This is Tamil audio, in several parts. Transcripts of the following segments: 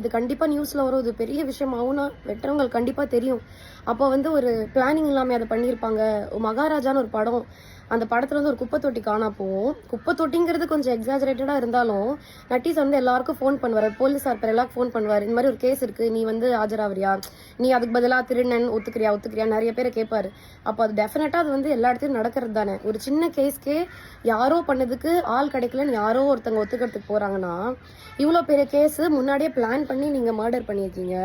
இது கண்டிப்பாக நியூஸில் வரும். இது பெரிய விஷயம் ஆகும்னா வெட்டுறவங்களுக்கு கண்டிப்பாக தெரியும். அப்போ வந்து ஒரு பிளானிங் இல்லாமல் அதை பண்ணியிருப்பாங்க. மகாராஜான்னு ஒரு படம். அந்த படத்தில் வந்து ஒரு குப்பை தொட்டி காணா போவோம் குப்பை தொட்டிங்கிறது கொஞ்சம் எக்ஸாஜரேட்டடாக இருந்தாலும் நட்டீஸ் வந்து எல்லாருக்கும் ஃபோன் பண்ணுவார். போலீஸார் பேர் எல்லாருக்கும் ஃபோன் பண்ணுவார். இந்த மாதிரி ஒரு கேஸ் இருக்குது நீ வந்து ஆஜராவியா நீ அதுக்கு பதிலாக திருநன் ஒத்துக்கிறியா ஒத்துக்கிறியா நிறைய பேரை கேட்பாரு அப்போ அது டெஃபினட்டாக அது வந்து எல்லா இடத்துலையும் நடக்கிறது தானே. ஒரு சின்ன கேஸ்க்கே யாரோ பண்ணதுக்கு ஆள் கிடைக்கலன்னு யாரோ ஒருத்தங்க ஒத்துக்கிறதுக்கு போகிறாங்கன்னா இவ்வளோ பெரிய கேஸு முன்னாடியே பிளான் பண்ணி நீங்கள் மர்டர் பண்ணியிருக்கீங்க.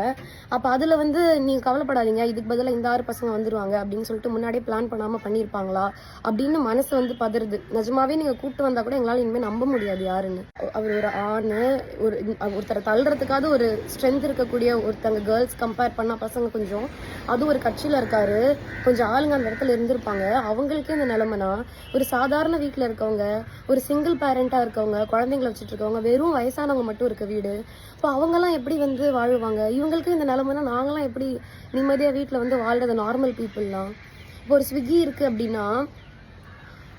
அப்போ அதில் வந்து நீங்கள் கவலைப்படாதீங்க. இதுக்கு பதிலாக இந்த ஆறு பசங்க வந்துருவாங்க அப்படின்னு சொல்லிட்டு முன்னாடியே பிளான் பண்ணாமல் பண்ணியிருப்பாங்களா அப்படின்னு மனசு வந்து பதறுது. நிஜமாவே நீங்கள் கூப்பிட்டு வந்தால் கூட எங்களால் இனிமேல் நம்ப முடியாது யாருன்னு. அவர் ஒரு ஆணு ஒரு ஒருத்தரை தள்ளுறதுக்காவது ஒரு ஸ்ட்ரென்த் இருக்கக்கூடிய ஒருத்தங்க கேர்ள்ஸ் கம்பேர் பண்ணால் பசங்க கொஞ்சம். அது ஒரு கட்சியில் இருக்காரு. கொஞ்சம் ஆளுங்க அந்த இடத்துல இருந்திருப்பாங்க. அவங்களுக்கே இந்த நிலைமைனா ஒரு சாதாரண வீட்டில் இருக்கவங்க ஒரு சிங்கிள் பேரண்ட்டாக இருக்கவங்க குழந்தைங்கள வச்சுட்டு இருக்கவங்க வெறும் வயசானவங்க மட்டும் இருக்க வீடு. இப்போ அவங்கெல்லாம் எப்படி வந்து வாழுவாங்க? இவங்களுக்கும் இந்த நிலமைனா நாங்களாம் எப்படி நிம்மதியாக வீட்டில் வந்து வாழ்றது நார்மல் பீப்புளெலாம் இப்போ ஒரு ஸ்விக்கி இருக்குது அப்படின்னா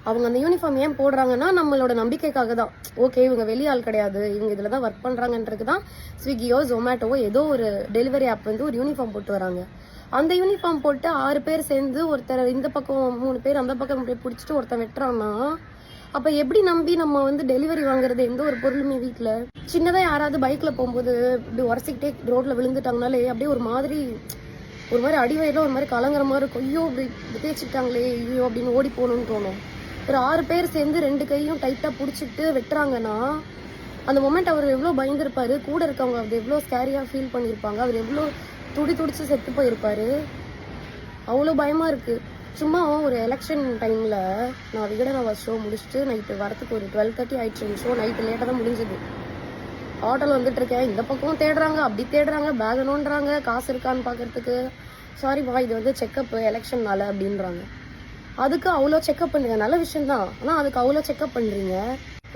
அவங்க அந்த யூனிஃபார்ம் ஏன் போடுறாங்கன்னா நம்மளோட நம்பிக்கைக்காக தான். ஓகே இவங்க வெளி ஆள் கிடையாது. இவங்க இதில் தான் ஒர்க் பண்ணுறாங்கன்றது தான் ஸ்விக்கியோ ஜொமேட்டோவோ ஏதோ ஒரு டெலிவரி ஆப் வந்து ஒரு யூனிஃபார்ம் போட்டு வராங்க. அந்த யூனிஃபார்ம் போட்டு ஆறு பேர் சேர்ந்து ஒருத்தர் இந்த பக்கம் மூணு பேர் அந்த பக்கம் இப்படி பிடிச்சிட்டு ஒருத்தன் வெட்டுறான்னா அப்போ எப்படி நம்பி நம்ம வந்து டெலிவரி வாங்குறது எந்த ஒரு பொருளுமே வீட்டில் சின்னதாக யாராவது பைக்கில் போகும்போது இப்படி உரசிக்கிட்டே ரோட்டில் விழுந்துட்டாங்கனாலே அப்படியே ஒரு மாதிரி ஒரு மாதிரி அடிவயில ஒரு மாதிரி கலங்குற மாதிரி இருக்கும். ஐயோ இப்படி தேய்ச்சிட்டாங்களே ஐயோ அப்படின்னு ஓடி போகணும்னு தோணும். ஒரு ஆறு பேர் சேர்ந்து ரெண்டு கையும் டைட்டாக பிடிச்சிட்டு வெட்டுறாங்கன்னா அந்த மொமெண்ட் அவர் எவ்வளோ பயந்துருப்பார்? கூட இருக்கவங்க அவர் எவ்வளோ ஸ்கேரியாக ஃபீல் பண்ணியிருப்பாங்க அவர் எவ்வளோ துடி துடிச்சு செத்து போயிருப்பாரு? அவ்வளோ பயமாக இருக்குது சும்மா ஒரு எலெக்ஷன் டைமில் நான் விகடனாவா ஷோ முடிச்சுட்டு நைட்டு வரத்துக்கு ஒரு டுவெல் தேர்ட்டி ஆயிடுச்சு ஷோ நைட்டு லேட்டாக தான் முடிஞ்சது. ஹோட்டல் வந்துட்டு இருக்கேன். இந்த பக்கம் தேடுறாங்க. அப்படி தேடுறாங்க. பேக் நோண்டுறாங்க. காசு இருக்கான்னு சாரி சாரிப்பா இது வந்து செக்கப்பு எலெக்ஷன்னால அப்படின்றாங்க. அதுக்கு அவ்வளோ செக்அப் பண்ணுறீங்க நல்ல விஷயம் தான் ஆனால் அதுக்கு அவ்வளோ செக்அப் பண்ணுறீங்க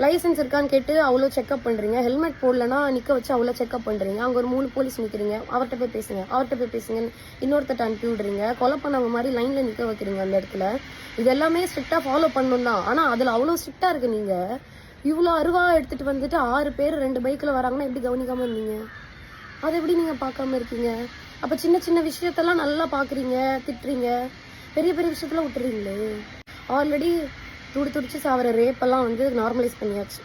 லைசன்ஸ் இருக்கான்னு கேட்டு அவ்வளோ செக்அப் பண்ணுறீங்க ஹெல்மெட் போடலன்னா நிற்க வச்சு அவ்வளோ செக்அப் பண்ணுறீங்க அங்கே ஒரு மூணு போலீஸ் நிற்கிறீங்க அவர்கிட்ட போய் பேசுங்க. அவர்கிட்ட போய் பேசுங்க இன்னொருத்தட்ட அனுப்பி விடுறீங்க. கொலை பண்ணவங்க மாதிரி லைனில் நிற்க வைக்கிறீங்க அந்த இடத்துல. இது எல்லாமே ஸ்ட்ரிக்டாக ஃபாலோ பண்ணணும் தான். ஆனால் அதில் அவ்வளோ ஸ்ட்ரிக்டாக இருக்குது நீங்கள் இவ்வளோ அருவா எடுத்துகிட்டு வந்துட்டு ஆறு பேர் ரெண்டு பைக்கில் வராங்கன்னா எப்படி கவனிக்காமல் இருந்தீங்க? அதை எப்படி நீங்கள் பார்க்காம இருக்கீங்க? அப்போ சின்ன சின்ன விஷயத்தெல்லாம் நல்லா பார்க்குறீங்க திட்டுறீங்க. பெரிய பெரிய விஷயத்தெல்லாம் விட்டுறீங்களே? ஆல்ரெடி துடி துடிச்சு சாவர ரேப்பெல்லாம் வந்து நார்மலைஸ் பண்ணியாச்சு.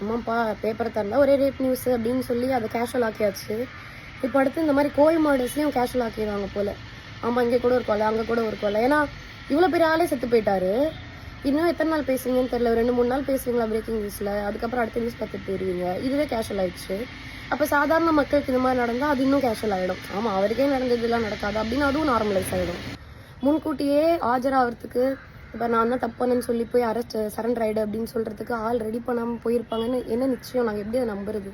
அம்மாப்பா பேப்பரை தரல ஒரே ரேப் நியூஸ் அப்படின்னு சொல்லி அதை கேஷுவல் ஆக்கியாச்சு. இப்போ அடுத்து இந்த மாதிரி கோல் மாடல்ஸ்லையும் கேஷுவல் ஆக்கிடுவாங்க போல். ஆமாம் இங்கே கூட ஒரு கொலை அங்கே கூட ஒரு கொலை. ஏன்னா இவ்வளோ பெரிய ஆளே செத்து போயிட்டாரு. இன்னும் எத்தனை நாள் பேசுவீங்கன்னு தெரியல. ஒரு ரெண்டு மூணு நாள் பேசுவீங்களா பிரேக்கிங் நியூஸில் அதுக்கப்புறம் அடுத்த நியூஸ் பார்த்துட்டு போயிருவீங்க. இதுவே கேஷுவல் ஆயிடுச்சு. அப்போ சாதாரண மக்களுக்கு இந்த மாதிரி நடந்தால் அது இன்னும் கேஷுவல் ஆகிடும் ஆமாம் அவருக்கே நடந்ததுலாம் நடக்காது அப்படின்னு அதுவும் நார்மலைஸ் ஆகிடும் முன்கூட்டியே ஆஜராகிறதுக்கு இப்போ நான் தான் தப்பானு சொல்லி போய் அரெஸ்ட் சரண்டர் ஆயிடு அப்படின்னு சொல்றதுக்கு ஆள் ரெடி பண்ணாமல் போயிருப்பாங்கன்னு என்ன நிச்சயம்? நாங்கள் எப்படி அதை நம்புறது?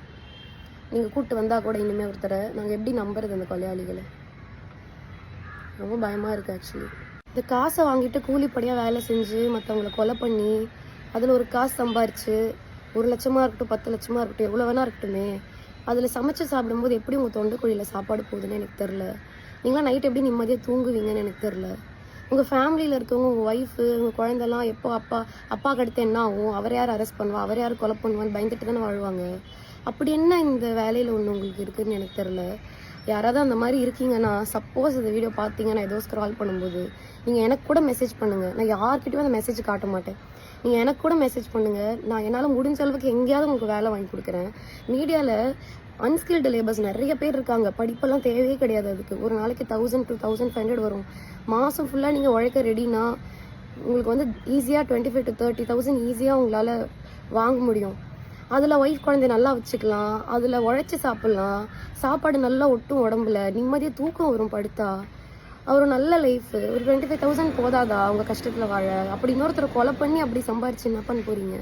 நீங்கள் கூப்பிட்டு வந்தால் கூட இனிமேல் ஒருத்தரை நாங்கள் எப்படி நம்புறது அந்த கொலையாளிகளை? ரொம்ப பயமாக இருக்குது ஆக்சுவலி இந்த காசை வாங்கிட்டு கூலிப்படியாக வேலை செஞ்சு மற்றவங்களை கொலை பண்ணி அதில் ஒரு காசு சம்பாரிச்சு ஒரு லட்சமாக இருக்கட்டும் பத்து லட்சமாக இருக்கட்டும் எவ்வளோ வேணா இருக்கட்டுமே அதில் சமைச்சு சாப்பிடும்போது எப்படி உங்கள் தொண்டைக்குழியில் சாப்பாடு போகுதுன்னு எனக்கு தெரில நீங்களாம் நைட் எப்படி நிம்மதியாக தூங்குவீங்கன்னு எனக்கு தெரில உங்கள் ஃபேமிலியில் இருக்கவங்க உங்கள் ஒய்ஃபு உங்கள் குழந்தெல்லாம் எப்போ அப்பா அப்பாவுக்கு அடுத்து என்ன ஆகும்? அவர் யார் அரெஸ்ட் பண்ணுவா? அவர் யார் கொலை பண்ணுவான்னு பயந்துட்டு தானே வாழ்வாங்க. அப்படி என்ன இந்த வேலையில் ஒன்று உங்களுக்கு இருக்குன்னு எனக்கு தெரில யாராவது அந்த மாதிரி இருக்கீங்கன்னா சப்போஸ் இந்த வீடியோ பார்த்தீங்கன்னா ஏதோ ஸ்க்ரால் பண்ணும்போது நீங்கள் எனக்கு கூட மெசேஜ் பண்ணுங்கள் நான் யார்கிட்டயும் அந்த மெசேஜ் காட்ட மாட்டேன். நீங்கள் எனக்கு கூட மெசேஜ் பண்ணுங்கள் நான் என்னால் முடிஞ்ச அளவுக்கு எங்கேயாவது உங்களுக்கு வேலை வாங்கி கொடுக்குறேன். மீடியாவில் அன்ஸ்கில்டு லேபர்ஸ் நிறைய பேர் இருக்காங்க. படிப்பெல்லாம் தேவையே கிடையாது அதுக்கு. ஒரு நாளைக்கு thousand two thousand five hundred வரும். மாதம் ஃபுல்லாக நீங்கள் உழைக்க ரெடினா உங்களுக்கு வந்து ஈஸியாக twenty five to thirty thousand ஈஸியாக உங்களால் வாங்க முடியும். அதில் ஒய்ஃப் குழந்தைய நல்லா வச்சுக்கலாம். அதில் உழைச்சி சாப்பிட்லாம். சாப்பாடு நல்லா ஒட்டும் உடம்புல. நிம்மதியாக தூக்கம் வரும் படுத்தா. அவர் நல்ல லைஃப் ஒரு டுவெண்ட்டி ஃபைவ் தௌசண்ட் போதாதா? அவங்க கஷ்டத்தில் வாழ. அப்படி இன்னொருத்தரை கொலை பண்ணி அப்படி சம்பாரிச்சு என்ன பண்ண போறீங்க?